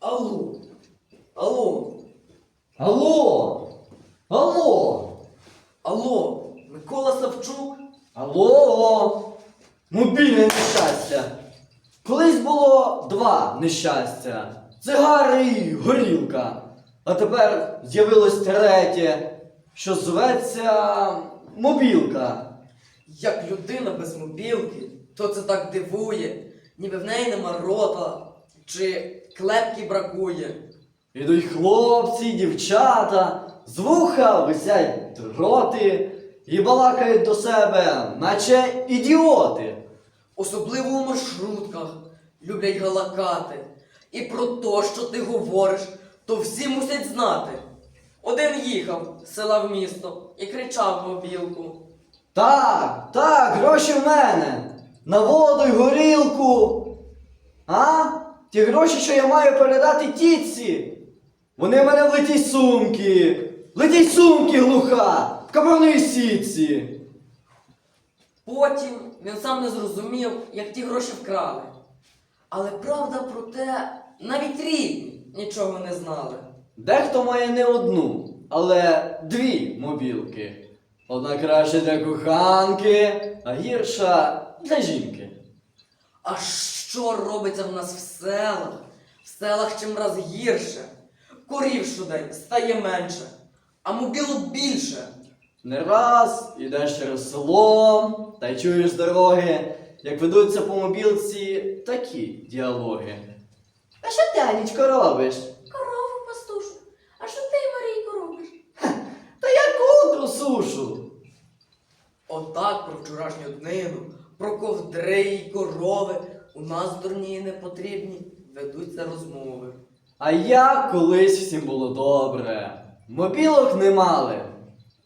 Алло. Алло. Алло. Алло. Алло. Микола Савчук. Алло. Мобільне нещастя. Колись було два нещастя. Цигари і горілка. А тепер з'явилось третє, що зветься мобілка. Як людина без мобілки, то це так дивує, ніби в неї нема рота, чи клепки бракує. Ідуть хлопці, дівчата, з вуха висять дроти і балакають до себе, наче ідіоти. Особливо у маршрутках люблять галакати. І про те, що ти говориш, то всі мусять знати. Один їхав з села в місто і кричав в мобілку. Так, так, гроші в мене. На воду й горілку. А? Ті гроші, що я маю передати тітці. Вони в мене в летій сумки. В летій сумки глуха, в камерній сітці. Потім він сам не зрозумів, як ті гроші вкрали. Але правда про те, навіть рідні нічого не знали. Дехто має не одну, але дві мобілки. Одна краще для коханки, а гірша для жінки. А що робиться в нас в селах? В селах чимраз гірше. Корів щодень стає менше, а мобілок більше. Не раз ідеш через село та й чуєш дороги, як ведуться по мобілці такі діалоги. А що ти, Анічко, робиш? Корову пастушу. А що ти, Марійко, робиш? Та я кудру сушу. Отак про вчорашню днину, про ковдри й корови у нас дурні не потрібні, ведуться розмови. А як колись всім було добре. Мобілок не мали.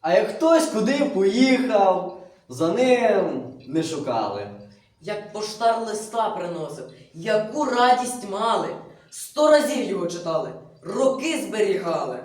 А як хтось куди поїхав, за ним не шукали. Як поштар листа приносив, яку радість мали, сто разів його читали, роки зберігали.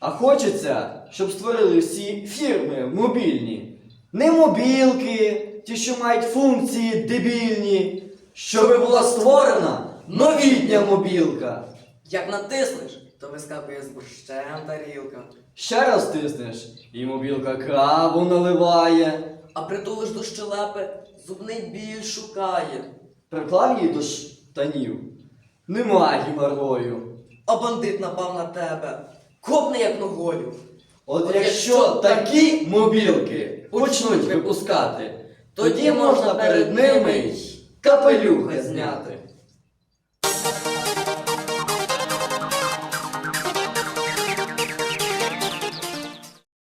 А хочеться, щоб створили всі фірми мобільні. Не мобілки, ті, що мають функції дебільні, щоб була створена новітня мобілка. Як натиснеш, то вискакує з борщем тарілка. Ще раз тиснеш, і мобілка каву наливає. А притулиш до щелепи, зубний біль шукає. Приклав її до штанів. Нема гімарою. А бандит напав на тебе, копне як ногою. От якщо такі мобілки почнуть випускати, тоді можна перед ними й капелюха зняти.